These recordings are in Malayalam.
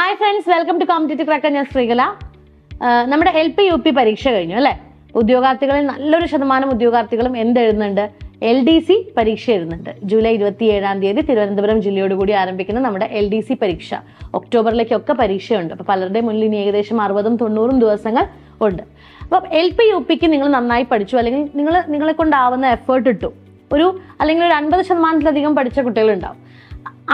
Hi friends welcome to competitive cracker ഞാൻ ശ്രീകല. നമ്മുടെ എൽ പി യു പി പരീക്ഷ കഴിഞ്ഞു അല്ലേ? ഉദ്യോഗാർത്ഥികളിൽ നല്ലൊരു ശതമാനം ഉദ്യോഗാർത്ഥികളും എന്തെഴുതുന്നുണ്ട് എൽ ഡി സി പരീക്ഷ എഴുതുന്നുണ്ട്. ജൂലൈ ഇരുപത്തി ഏഴാം തീയതി തിരുവനന്തപുരം ജില്ലയോട് കൂടി ആരംഭിക്കുന്ന നമ്മുടെ എൽ ഡി സി പരീക്ഷ. ഒക്ടോബറിലേക്കൊക്കെ പരീക്ഷയുണ്ട്. അപ്പോൾ പലരുടെ മുന്നിൽ ഇനി ഏകദേശം അറുപതും തൊണ്ണൂറും ദിവസങ്ങൾ ഉണ്ട്. അപ്പം എൽ പി യു പിക്ക് നിങ്ങൾ നന്നായി പഠിച്ചു. അല്ലെങ്കിൽ നിങ്ങൾ നിങ്ങളെ കൊണ്ടാവുന്ന എഫേർട്ട് ഇട്ടു. ഒരു അല്ലെങ്കിൽ ഒരു അൻപത് ശതമാനത്തിലധികം പഠിച്ച കുട്ടികളുണ്ടാവും.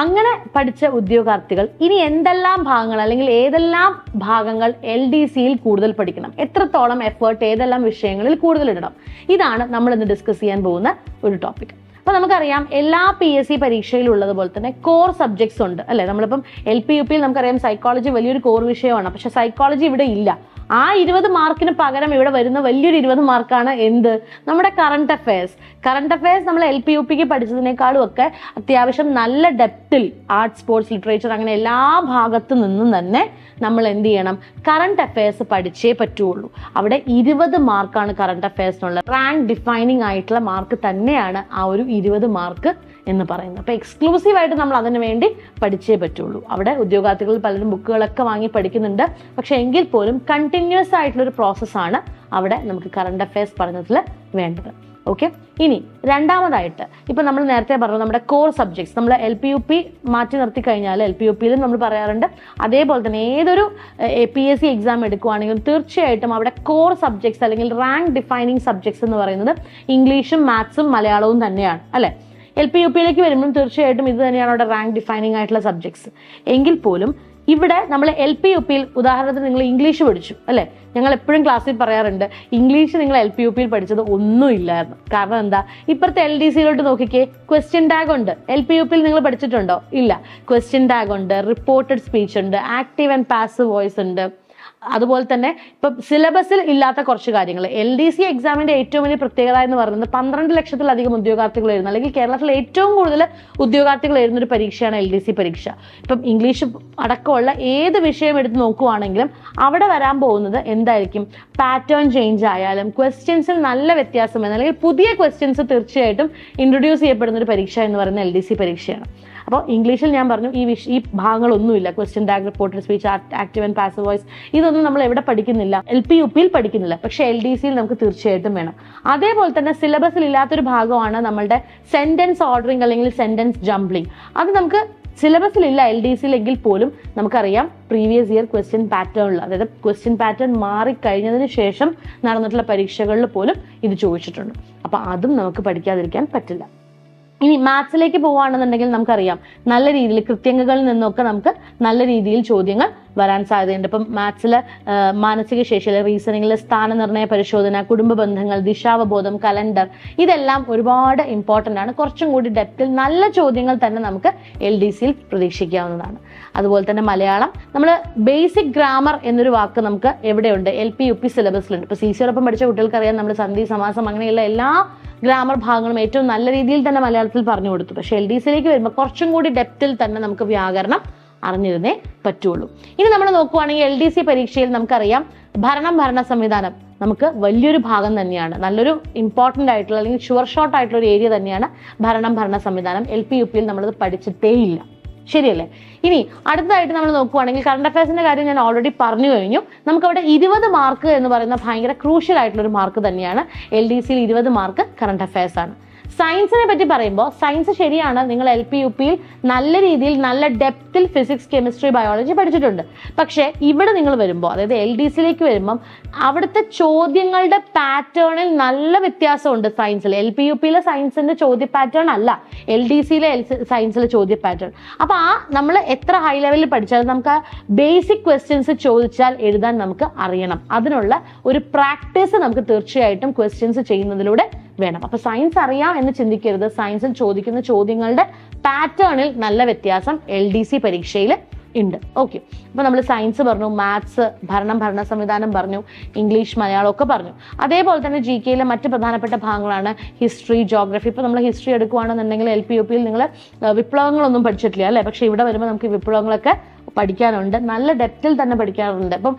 അങ്ങനെ പഠിച്ച ഉദ്യോഗാർത്ഥികൾ ഇനി എന്തെല്ലാം ഭാഗങ്ങൾ അല്ലെങ്കിൽ ഏതെല്ലാം ഭാഗങ്ങൾ എൽ ഡി സിയിൽ കൂടുതൽ പഠിക്കണം? എത്രത്തോളം എഫേർട്ട് ഏതെല്ലാം വിഷയങ്ങളിൽ കൂടുതൽ ഇടണം? ഇതാണ് നമ്മൾ ഇന്ന് ഡിസ്കസ് ചെയ്യാൻ പോകുന്ന ഒരു ടോപ്പിക് അപ്പൊ നമുക്കറിയാം എല്ലാ പി എസ് സി പരീക്ഷയിലും ഉള്ളതുപോലെ തന്നെ കോർ സബ്ജക്ട്സ് ഉണ്ട്. അല്ലെ? നമ്മളിപ്പം എൽ പി യു പിയിൽ നമുക്കറിയാം സൈക്കോളജി വലിയൊരു കോർ വിഷയമാണ്. പക്ഷെ സൈക്കോളജി ഇവിടെ ഇല്ല. ആ ഇരുപത് മാർക്കിന് പകരം ഇവിടെ വരുന്ന വലിയൊരു ഇരുപത് മാർക്കാണ് എന്ത്? നമ്മുടെ കറണ്ട് അഫയേഴ്സ് കറണ്ട് അഫയേഴ്സ് നമ്മൾ എൽ പി യു പിക്ക് പഠിച്ചതിനേക്കാളും ഒക്കെ അത്യാവശ്യം നല്ല ഡെപ്തിൽ ആർട്സ് സ്പോർട്സ് ലിറ്ററേച്ചർ അങ്ങനെ എല്ലാ ഭാഗത്തു നിന്നും തന്നെ നമ്മൾ എന്ത് ചെയ്യണം? കറണ്ട് അഫയേഴ്സ് പഠിച്ചേ പറ്റുള്ളൂ. അവിടെ ഇരുപത് മാർക്കാണ് കറണ്ട് അഫയേഴ്സിനുള്ള റാങ്ക് ഡിഫൈനിങ് ആയിട്ടുള്ള മാർക്ക് തന്നെയാണ് ആ ഒരു ഇരുപത് മാർക്ക് എന്ന് പറയുന്നത്. അപ്പോൾ എക്സ്ക്ലൂസീവായിട്ട് നമ്മൾ അതിന് വേണ്ടി പഠിച്ചേ പറ്റുള്ളൂ. അവിടെ ഉദ്യോഗാർത്ഥികൾ പലരും ബുക്കുകളൊക്കെ വാങ്ങി പഠിക്കുന്നുണ്ട്. പക്ഷേ എങ്കിൽ പോലും കണ്ടിന്യൂസ് ആയിട്ടുള്ള ഒരു പ്രോസസ്സാണ് അവിടെ നമുക്ക് കറണ്ട് അഫയേഴ്സ് പഠനത്തിൽ വേണ്ടത്. ഓക്കെ ഇനി രണ്ടാമതായിട്ട് ഇപ്പം നമ്മൾ നേരത്തെ പറഞ്ഞു നമ്മുടെ കോർ സബ്ജക്ട്സ് നമ്മൾ എൽ പി യു പി മാറ്റി നിർത്തി കഴിഞ്ഞാൽ എൽ പി യു പിയിലും നമ്മൾ പറയാറുണ്ട്. അതേപോലെ തന്നെ ഏതൊരു പി എസ് സി എക്സാം എടുക്കുകയാണെങ്കിലും തീർച്ചയായിട്ടും അവിടെ കോർ സബ്ജക്ട്സ് അല്ലെങ്കിൽ റാങ്ക് ഡിഫൈനിങ് സബ്ജക്ട്സ് എന്ന് പറയുന്നത് ഇംഗ്ലീഷും മാത്സും മലയാളവും തന്നെയാണ്. അല്ലേ? എൽ പി യു പിയിലേക്ക് വരുമ്പോൾ തീർച്ചയായിട്ടും ഇത് തന്നെയാണ് അവിടെ റാങ്ക് ഡിഫൈനിങ് ആയിട്ടുള്ള സബ്ജക്ട്സ് എങ്കിൽ പോലും ഇവിടെ നമ്മൾ എൽ പി യു പിയിൽ ഉദാഹരണത്തിന് നിങ്ങൾ ഇംഗ്ലീഷ് പഠിച്ചു അല്ലേ? ഞങ്ങൾ എപ്പോഴും ക്ലാസ്സിൽ പറയാറുണ്ട് ഇംഗ്ലീഷ് നിങ്ങൾ എൽ പി യു പിയിൽ പഠിച്ചത് ഒന്നും ഇല്ലായിരുന്നു. കാരണം എന്താ? ഇപ്പുറത്തെ എൽ ഡി സിയിലോട്ട് നോക്കിക്കേ ക്വസ്റ്റ്യൻ ടാഗ് ഉണ്ട്. എൽ പി യു പിയിൽ നിങ്ങൾ പഠിച്ചിട്ടുണ്ടോ? ഇല്ല. ക്വസ്റ്റ്യൻ ടാഗ് ഉണ്ട് റിപ്പോർട്ടഡ് സ്പീച്ച് ഉണ്ട് ആക്റ്റീവ് ആൻഡ് പാസീവ് വോയിസ് ഉണ്ട്. അതുപോലെ തന്നെ ഇപ്പം സിലബസിൽ ഇല്ലാത്ത കുറച്ച് കാര്യങ്ങൾ. എൽ ഡി സി എക്സാമിന്റെ ഏറ്റവും വലിയ പ്രത്യേകത എന്ന് പറയുന്നത് പന്ത്രണ്ട് ലക്ഷത്തിലധികം ഉദ്യോഗാർത്ഥികൾ എഴുതുന്ന അല്ലെങ്കിൽ കേരളത്തിൽ ഏറ്റവും കൂടുതൽ ഉദ്യോഗാർത്ഥികൾ എഴുതുന്ന ഒരു പരീക്ഷയാണ് എൽ ഡി സി പരീക്ഷ. ഇപ്പം ഇംഗ്ലീഷ് അടക്കമുള്ള ഏത് വിഷയം എടുത്ത് നോക്കുവാണെങ്കിലും അവിടെ വരാൻ പോകുന്നത് എന്തായിരിക്കും? പാറ്റേൺ ചേഞ്ച് ആയാലും ക്വസ്റ്റ്യൻസിൽ നല്ല വ്യത്യാസം അല്ലെങ്കിൽ പുതിയ ക്വസ്റ്റ്യൻസ് തീർച്ചയായിട്ടും ഇൻട്രൊഡ്യൂസ് ചെയ്യപ്പെടുന്ന ഒരു പരീക്ഷ എന്ന് പറയുന്നത് എൽ ഡി സി പരീക്ഷയാണ്. അപ്പോൾ ഇംഗ്ലീഷിൽ ഞാൻ പറഞ്ഞു ഈ വിഷ ഈ ഭാഗങ്ങളൊന്നുമില്ല. Question tag reported speech active and pass voice ഇതൊന്നും നമ്മൾ എവിടെ പഠിക്കുന്നില്ല. എൽ പി യു പിയിൽ പഠിക്കുന്നില്ല. പക്ഷെ എൽ ഡി സിയിൽ നമുക്ക് തീർച്ചയായിട്ടും വേണം. അതേപോലെ തന്നെ സിലബസിൽ ഇല്ലാത്തൊരു ഭാഗമാണ് നമ്മളുടെ സെന്റൻസ് ഓർഡറിങ് അല്ലെങ്കിൽ സെന്റൻസ് ജംപ്ലിംഗ് അത് നമുക്ക് സിലബസിലില്ല എൽ ഡി സിയിൽ എങ്കിൽ പോലും നമുക്കറിയാം പ്രീവിയസ് ഇയർ ക്വസ്റ്റ്യൻ പാറ്റേണിൽ അതായത് ക്വസ്റ്റ്യൻ പാറ്റേൺ മാറിക്കഴിഞ്ഞതിന് ശേഷം നടന്നിട്ടുള്ള പരീക്ഷകളിൽ പോലും ഇത് ചോദിച്ചിട്ടുണ്ട്. അപ്പോൾ അതും നമുക്ക് പഠിക്കാതിരിക്കാൻ പറ്റില്ല. ഇനി മാത്സിലേക്ക് പോവുകയാണെന്നുണ്ടെങ്കിൽ നമുക്കറിയാം. നല്ല രീതിയിൽ കൃത്യങ്ങളിൽ നിന്നൊക്കെ നമുക്ക് നല്ല രീതിയിൽ ചോദ്യങ്ങൾ വരാൻ സാധ്യതയുണ്ട്. ഇപ്പം മാത്സിൽ മാനസിക ശേഷി അല്ലെങ്കിൽ റീസണിങ്ങിൽ സ്ഥാനനിർണയ പരിശോധന കുടുംബ ബന്ധങ്ങൾ ദിശാവബോധം കലണ്ടർ ഇതെല്ലാം ഒരുപാട് ഇമ്പോർട്ടന്റ് ആണ്. കുറച്ചും കൂടി ഡെപ്തിൽ നല്ല ചോദ്യങ്ങൾ തന്നെ നമുക്ക് എൽ ഡി സിയിൽ പ്രതീക്ഷിക്കാവുന്നതാണ്. അതുപോലെ തന്നെ മലയാളം. നമ്മൾ ബേസിക് ഗ്രാമർ എന്നൊരു വാക്ക് നമുക്ക് എവിടെയുണ്ട്? എൽ പി യു പി സിലബസിലുണ്ട് ഇപ്പോൾ സി സിയോടൊപ്പം പഠിച്ച കുട്ടികൾക്കറിയാം നമ്മൾ സന്ധി സമാസം അങ്ങനെയുള്ള എല്ലാ ഗ്രാമർ ഭാഗങ്ങളും ഏറ്റവും നല്ല രീതിയിൽ തന്നെ മലയാളത്തിൽ പറഞ്ഞു കൊടുത്തു. പക്ഷേ എൽ ഡി സിയിലേക്ക് വരുമ്പോൾ കുറച്ചും കൂടി ഡെപ്തിൽ തന്നെ നമുക്ക് വ്യാകരണം അറിഞ്ഞിരുന്നേ പറ്റുള്ളൂ. ഇനി നമ്മൾ നോക്കുവാണെങ്കിൽ എൽ ഡി സി പരീക്ഷയിൽ നമുക്കറിയാം ഭരണം ഭരണ സംവിധാനം നമുക്ക് വലിയൊരു ഭാഗം തന്നെയാണ്. നല്ലൊരു ഇമ്പോർട്ടന്റ് ആയിട്ടുള്ള അല്ലെങ്കിൽ ഷുവർ ഷോട്ട് ആയിട്ടുള്ള ഒരു ഏരിയ തന്നെയാണ് ഭരണം ഭരണ സംവിധാനം. എൽ പി യു പിയിൽ നമ്മളത് പഠിച്ചിട്ടേ ഇല്ല. ശരിയല്ലേ? ഇനി അടുത്തതായിട്ട് നമ്മൾ നോക്കുവാണെങ്കിൽ കറണ്ട് അഫയേഴ്സിന്റെ കാര്യം ഞാൻ ഓൾറെഡി പറഞ്ഞു കഴിഞ്ഞു. നമുക്കവിടെ ഇരുപത് മാർക്ക് എന്ന് പറയുന്ന ഭയങ്കര ക്രൂഷ്യൽ ആയിട്ടുള്ള ഒരു മാർക്ക് തന്നെയാണ് എൽ ഡി സിയിൽ ഇരുപത് മാർക്ക് കറണ്ട് അഫയേഴ്സ് ആണ്. സയൻസിനെ പറ്റി പറയുമ്പോൾ സയൻസ് ശരിയാണ്. നിങ്ങൾ എൽ പി യു പിയിൽ നല്ല രീതിയിൽ നല്ല ഡെപ്തിൽ ഫിസിക്സ് കെമിസ്ട്രി ബയോളജി പഠിച്ചിട്ടുണ്ട്. പക്ഷേ ഇവിടെ നിങ്ങൾ വരുമ്പോൾ അതായത് എൽ ഡി സിയിലേക്ക് വരുമ്പം അവിടുത്തെ ചോദ്യങ്ങളുടെ പാറ്റേണിൽ നല്ല വ്യത്യാസമുണ്ട് സയൻസിൽ എൽ പി യു പിയിലെ സയൻസിന്റെ ചോദ്യ പാറ്റേൺ അല്ല. എൽ ഡി സിയിലെ സയൻസിലെ ചോദ്യ പാറ്റേൺ അപ്പോൾ ആ നമ്മൾ എത്ര ഹൈ ലെവലിൽ പഠിച്ചാലും നമുക്ക് ആ ബേസിക് ക്വസ്റ്റ്യൻസ് ചോദിച്ചാൽ എഴുതാൻ നമുക്ക് അറിയണം. അതിനുള്ള ഒരു പ്രാക്ടീസ് നമുക്ക് തീർച്ചയായിട്ടും ക്വസ്റ്റ്യൻസ് ചെയ്യുന്നതിലൂടെ വേണം. അപ്പൊ സയൻസ് അറിയാം എന്ന് ചിന്തിക്കരുത്. സയൻസിൽ ചോദിക്കുന്ന ചോദ്യങ്ങളുടെ പാറ്റേണിൽ നല്ല വ്യത്യാസം എൽ ഡി സി പരീക്ഷയിൽ ഉണ്ട്. ഓക്കെ അപ്പൊ നമ്മൾ സയൻസ് പറഞ്ഞു മാത്സ് ഭരണം ഭരണ സംവിധാനം പറഞ്ഞു ഇംഗ്ലീഷ് മലയാളം ഒക്കെ പറഞ്ഞു. അതേപോലെ തന്നെ ജി കെയിലെ മറ്റ് പ്രധാനപ്പെട്ട ഭാഗങ്ങളാണ് ഹിസ്റ്ററി ജോഗ്രഫി ഇപ്പൊ നമ്മൾ ഹിസ്റ്ററി എടുക്കുകയാണെന്നുണ്ടെങ്കിൽ എൽ പി യു പിയിൽ നിങ്ങൾ വിപ്ലവങ്ങളൊന്നും പഠിച്ചിട്ടില്ല അല്ലേ? പക്ഷെ ഇവിടെ വരുമ്പോൾ നമുക്ക് വിപ്ലവങ്ങളൊക്കെ പഠിക്കാനുണ്ട്. നല്ല ഡെപ്തിൽ തന്നെ പഠിക്കാറുണ്ട് അപ്പം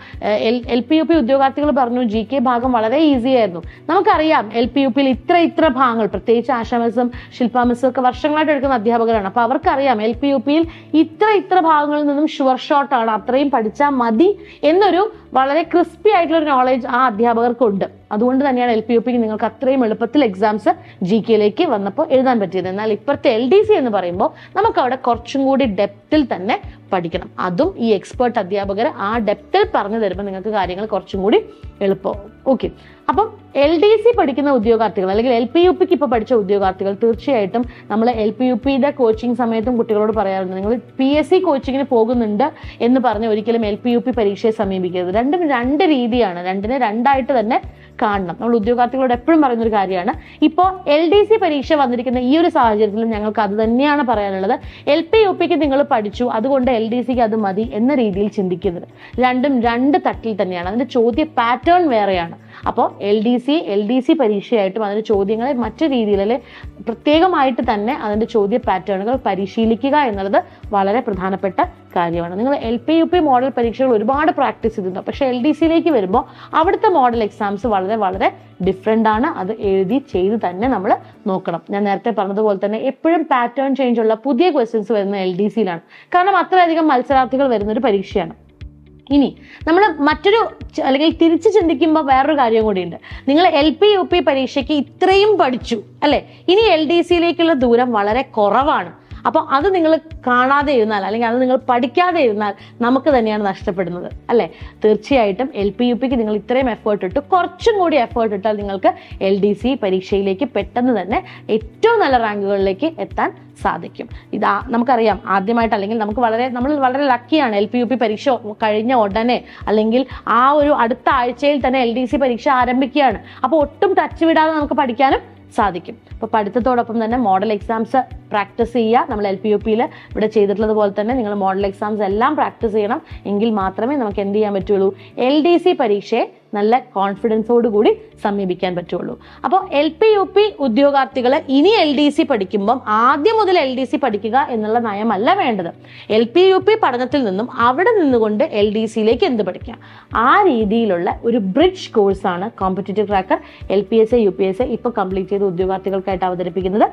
എൽ പി യു പി ഉദ്യോഗാർത്ഥികൾ പറഞ്ഞു ജി കെ ഭാഗം വളരെ ഈസി ആയിരുന്നു. നമുക്കറിയാം എൽ പി യു പിയിൽ ഇത്ര ഇത്ര ഭാഗങ്ങൾ പ്രത്യേകിച്ച് ആശാമിസും ശില്പാമിസും ഒക്കെ വർഷങ്ങളായിട്ട് എടുക്കുന്ന അധ്യാപകരാണ്. അപ്പൊ അവർക്കറിയാം എൽ പി യു പിയിൽ ഇത്ര ഇത്ര ഭാഗങ്ങളിൽ നിന്നും ഷുവർ ഷോട്ടാണ് അത്രയും പഠിച്ചാൽ മതി എന്നൊരു വളരെ ക്രിസ്പി ആയിട്ടുള്ള ഒരു നോളേജ് ആ അധ്യാപകർക്കുണ്ട്. അതുകൊണ്ട് തന്നെയാണ് എൽ പി യു പിക്ക് നിങ്ങൾക്ക് അത്രയും എളുപ്പത്തിൽ എക്സാംസ് ജി കെയിലേക്ക് വന്നപ്പോൾ എഴുതാൻ പറ്റിയത്. എന്നാൽ ഇപ്പോഴത്തെ എൽ ഡി സി എന്ന് പറയുമ്പോൾ നമുക്ക് അവിടെ കുറച്ചും കൂടി ഡെപ്തിൽ തന്നെ പഠിക്കണം. അതും ഈ എക്സ്പേർട്ട് അധ്യാപകർ ആ ഡെപ്തിൽ പറഞ്ഞു തരുമ്പോൾ നിങ്ങൾക്ക് കാര്യങ്ങൾ കുറച്ചും കൂടി എളുപ്പമാവും ഓക്കെ അപ്പം എൽ ഡി സി പഠിക്കുന്ന ഉദ്യോഗാർത്ഥികൾ അല്ലെങ്കിൽ എൽ പി യു പിക്ക് ഇപ്പോൾ പഠിച്ച ഉദ്യോഗാർത്ഥികൾ തീർച്ചയായിട്ടും നമ്മൾ എൽ പി യു പിയുടെ കോച്ചിങ് സമയത്തും കുട്ടികളോട് പറയാറുണ്ട്. നിങ്ങൾ പി എസ് സി കോച്ചിങ്ങിന് പോകുന്നുണ്ട് എന്ന് പറഞ്ഞ് ഒരിക്കലും എൽ പി യു പി പരീക്ഷയെ സമീപിക്കരുത്. രണ്ടും രണ്ട് രീതിയാണ്. രണ്ടിനെ രണ്ടായിട്ട് തന്നെ കാണണം. നമ്മൾ ഉദ്യോഗാർത്ഥികളോട് എപ്പോഴും പറയുന്ന ഒരു കാര്യമാണ്. ഇപ്പോൾ എൽ ഡി സി പരീക്ഷ വന്നിരിക്കുന്ന ഈ ഒരു സാഹചര്യത്തിൽ ഞങ്ങൾക്ക് അത് തന്നെയാണ് പറയാനുള്ളത്. എൽ പി യു പിക്ക് നിങ്ങൾ പഠിച്ചു. അതുകൊണ്ട് എൽ ഡി സിക്ക് അത് മതി എന്ന രീതിയിൽ ചിന്തിക്കുന്നത് രണ്ടും രണ്ട് തട്ടിൽ തന്നെയാണ്. അതിന്റെ ചോദ്യ പാറ്റേൺ വേറെയാണ്. അപ്പോൾ L D C L D C പരീക്ഷയായിട്ടും അതിന്റെ ചോദ്യങ്ങളെ മറ്റു രീതിയിൽ പ്രത്യേകമായിട്ട് തന്നെ അതിന്റെ ചോദ്യ പാറ്റേണുകൾ പരിശീലിക്കുക എന്നുള്ളത് വളരെ പ്രധാനപ്പെട്ട കാര്യമാണ്. നിങ്ങൾ L P U P model പരീക്ഷകൾ ഒരുപാട് പ്രാക്ടീസ് ചെയ്തിരുന്നു പക്ഷേ എൽ ഡി സിയിലേക്ക് വരുമ്പോൾ അവിടുത്തെ മോഡൽ എക്സാംസ് വളരെ വളരെ ഡിഫറെന്റ് ആണ്. അത് എഴുതി ചെയ്ത് തന്നെ നമ്മൾ നോക്കണം. ഞാൻ നേരത്തെ പറഞ്ഞതുപോലെ തന്നെ എപ്പോഴും പാറ്റേൺ ചേഞ്ച് ഉള്ള പുതിയ ക്വസ്റ്റ്യൻസ് വരുന്ന എൽ ഡി സിയിലാണ് കാരണം അത്രയധികം മത്സരാർത്ഥികൾ വരുന്ന ഒരു പരീക്ഷയാണ്. ഇനി നമ്മൾ മറ്റൊരു അല്ലെങ്കിൽ തിരിച്ച് ചിന്തിക്കുമ്പോൾ വേറൊരു കാര്യം കൂടിയുണ്ട്. നിങ്ങൾ എൽ പി യു പി പരീക്ഷയ്ക്ക് ഇത്രയും പഠിച്ചു അല്ലെ? ഇനി എൽ ഡി സിയിലേക്കുള്ള ദൂരം വളരെ കുറവാണ്. അപ്പോൾ അത് നിങ്ങൾ കാണാതെ ഇരുന്നാൽ അല്ലെങ്കിൽ അത് നിങ്ങൾ പഠിക്കാതെ ഇരുന്നാൽ നമുക്ക് തന്നെയാണ് നഷ്ടപ്പെടുന്നത് അല്ലേ? തീർച്ചയായിട്ടും എൽ പി യു പിക്ക് നിങ്ങൾ ഇത്രയും എഫേർട്ട് ഇട്ട് കുറച്ചും കൂടി എഫേർട്ട് ഇട്ടാൽ നിങ്ങൾക്ക് എൽ ഡി സി പരീക്ഷയിലേക്ക് പെട്ടെന്ന് തന്നെ ഏറ്റവും നല്ല റാങ്കുകളിലേക്ക് എത്താൻ സാധിക്കും. ഇതാ നമുക്കറിയാം ആദ്യമായിട്ട് അല്ലെങ്കിൽ നമുക്ക് വളരെ നമ്മൾ വളരെ ലക്കിയാണ് എൽ പി യു പി പരീക്ഷ കഴിഞ്ഞ ഉടനെ അല്ലെങ്കിൽ ആ ഒരു അടുത്ത ആഴ്ചയിൽ തന്നെ എൽ ഡി സി പരീക്ഷ ആരംഭിക്കുകയാണ്. അപ്പോൾ ഒട്ടും ടച്ച് വിടാതെ നമുക്ക് പഠിക്കാനും സാധിക്കും. അപ്പോൾ പഠിത്തത്തോടൊപ്പം തന്നെ മോഡൽ എക്സാംസ് പ്രാക്ടീസ് ചെയ്യുക. നമ്മൾ എൽ പി യു പിയിൽ ഇവിടെ ചെയ്തിട്ടുള്ളത് പോലെ തന്നെ നിങ്ങൾ മോഡൽ എക്സാംസ് എല്ലാം പ്രാക്ടീസ് ചെയ്യണം. എങ്കിൽ മാത്രമേ നമുക്ക് എന്ത് ചെയ്യാൻ പറ്റുള്ളൂ? എൽ ഡി സി പരീക്ഷയെ നല്ല കോൺഫിഡൻസോട് കൂടി സമീപിക്കാൻ പറ്റുള്ളൂ. അപ്പോൾ എൽ പി യു പി ഉദ്യോഗാർത്ഥികൾ ഇനി എൽ ഡി സി പഠിക്കുമ്പം ആദ്യം മുതൽ എൽ ഡി സി പഠിക്കുക എന്നുള്ള നയമല്ല വേണ്ടത്. എൽ പി യു പി പഠനത്തിൽ നിന്നും അവിടെ നിന്നുകൊണ്ട് എൽ ഡി സിയിലേക്ക് എന്ത് പഠിക്കാം ആ രീതിയിലുള്ള ഒരു ബ്രിഡ്ജ് കോഴ്സാണ് competitive tracker L P S A U P S A ഇപ്പോൾ കംപ്ലീറ്റ് ചെയ്ത ഉദ്യോഗാർത്ഥികൾക്കായിട്ട് അവതരിപ്പിക്കുന്നത്.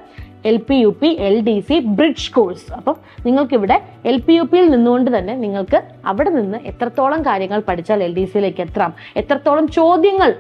L P U P L D C bridge course അപ്പം നിങ്ങൾക്കിവിടെ എൽ പി യു പിയിൽ നിന്നുകൊണ്ട് തന്നെ നിങ്ങൾക്ക് അവിടെ നിന്ന് എത്രത്തോളം കാര്യങ്ങൾ പഠിച്ചാൽ എൽ ഡി സിയിലേക്ക് എത്താം എത്രത്തോളം ചോദ്യങ്ങൾ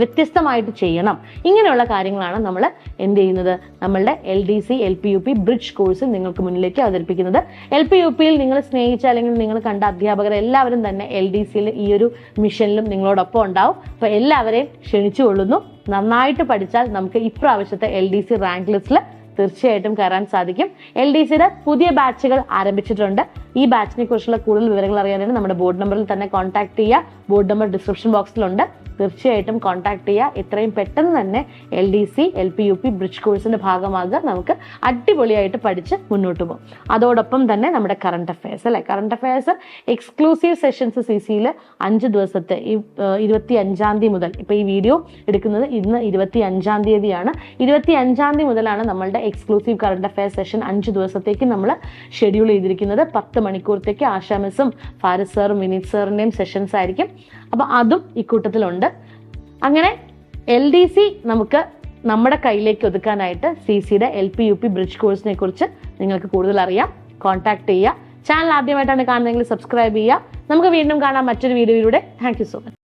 വ്യത്യസ്തമായിട്ട് ചെയ്യണം. ഇങ്ങനെയുള്ള കാര്യങ്ങളാണ് നമ്മൾ എന്ത് ചെയ്യുന്നത്? നമ്മളുടെ L D C L P U P bridge course നിങ്ങൾക്ക് മുന്നിലേക്ക് അവതരിപ്പിക്കുന്നത്. എൽ പി യു പിയിൽ നിങ്ങൾ സ്നേഹിച്ച അല്ലെങ്കിൽ നിങ്ങൾ കണ്ട അധ്യാപകർ എല്ലാവരും തന്നെ എൽ ഡി സിയിൽ ഈ ഒരു മിഷനിലും നിങ്ങളോടൊപ്പം ഉണ്ടാവും. അപ്പോൾ എല്ലാവരെയും ക്ഷണിച്ചു കൊള്ളുന്നു നന്നായിട്ട് പഠിച്ചാൽ നമുക്ക് ഇപ്രാവശ്യത്തെ എൽ ഡി സി റാങ്ക് ലിസ്റ്റിൽ തീർച്ചയായിട്ടും കയറാൻ സാധിക്കും. എൽ ഡി സിയുടെ പുതിയ ബാച്ചുകൾ ആരംഭിച്ചിട്ടുണ്ട്. ഈ ബാച്ചിനെ കുറിച്ചുള്ള കൂടുതൽ വിവരങ്ങൾ അറിയാനാണ് നമ്മുടെ ബോർഡ് നമ്പറിൽ തന്നെ കോൺടാക്ട് ചെയ്യുക. ബോർഡ് നമ്പർ ഡിസ്ക്രിപ്ഷൻ ബോക്സിലുണ്ട് തീർച്ചയായിട്ടും കോൺടാക്ട് ചെയ്യുക എത്രയും പെട്ടെന്ന് തന്നെ L D C L P U P bridge കോഴ്സിന്റെ ഭാഗമാകുക. നമുക്ക് അടിപൊളിയായിട്ട് പഠിച്ച് മുന്നോട്ട് പോകും. അതോടൊപ്പം തന്നെ നമ്മുടെ കറണ്ട് അഫയേഴ്സ് അല്ലെ? Current affairs exclusive sessions C സിയിൽ അഞ്ച് ദിവസത്തെ ഈ ഇരുപത്തി അഞ്ചാം തീയതി മുതൽ. ഇപ്പൊ ഈ വീഡിയോ എടുക്കുന്നത് ഇന്ന് ഇരുപത്തി അഞ്ചാം തീയതിയാണ്. ഇരുപത്തി അഞ്ചാം തീയതി മുതലാണ് നമ്മളുടെ എക്സ്ക്ലൂസീവ് കറണ്ട് അഫയേഴ്സ് സെഷൻ അഞ്ച് ദിവസത്തേക്ക് നമ്മൾ ഷെഡ്യൂൾ ചെയ്തിരിക്കുന്നത്. പത്ത് മണിക്കൂറത്തേക്ക് ആശാ ഫാരസ് ഫാരിസ് സാറും വിനീത് സാറിന്റെയും സെഷൻസ് ആയിരിക്കും. അപ്പോൾ അതും ഇക്കൂട്ടത്തിലുണ്ട് അങ്ങനെ എൽ ഡി സി നമുക്ക് നമ്മുടെ കയ്യിലേക്ക് ഒതുക്കാനായിട്ട് സി സിയുടെ L P U P bridge കോഴ്സിനെ കുറിച്ച് നിങ്ങൾക്ക് കൂടുതൽ അറിയാം. കോൺടാക്ട് ചെയ്യുക. ചാനൽ ആദ്യമായിട്ടാണ് കാണുന്നതെങ്കിൽ സബ്സ്ക്രൈബ് ചെയ്യുക. നമുക്ക് വീണ്ടും കാണാം മറ്റൊരു വീഡിയോയിലൂടെ. Thank so much